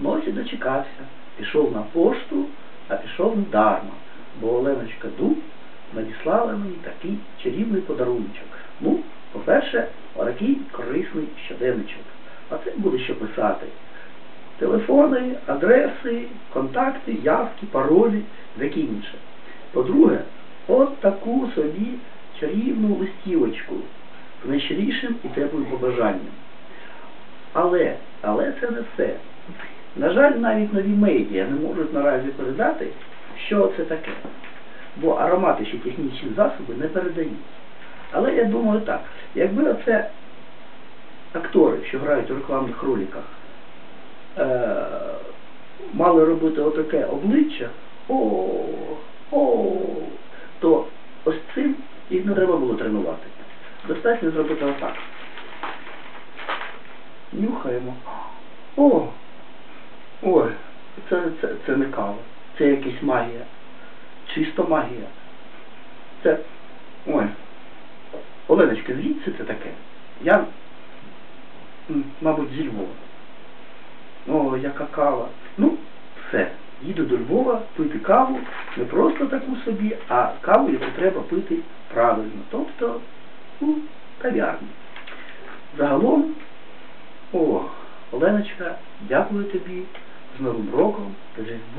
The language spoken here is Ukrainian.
Ну ось і дочекався. Пішов на пошту, а пішов дарма, бо Оленочка Дуб надіслала мені такий чарівний подаруночок. Ну, по-перше, отакий корисний щоденничок. А це буде що писати. Телефони, адреси, контакти, явки, паролі, таке інше. По-друге, от таку собі чарівну листівочку з найщирішим і теплим побажанням. Але, але це не все. На жаль, навіть нові медіа не можуть наразі передати, що це таке. Бо аромати ще технічні засоби не передають. Але я думаю так, якби оце актори, що грають у рекламних роликах, е, мали робити отаке обличчя, о, о, то ось цим їх не треба було тренувати. Достатньо зробити отак. Нюхаємо. О! Ой, це, це, це не кава. Це якась магія. Чисто магія. Це. Ой. Оленочка, звідси це таке? Я, мабуть, зі Львова. О, яка кава. Ну, все. Їду до Львова пити каву, не просто таку собі, а каву, яку треба пити правильно. Тобто, ну, кав'ярні. Загалом, о, Оленочка, дякую тобі з Новим роком, з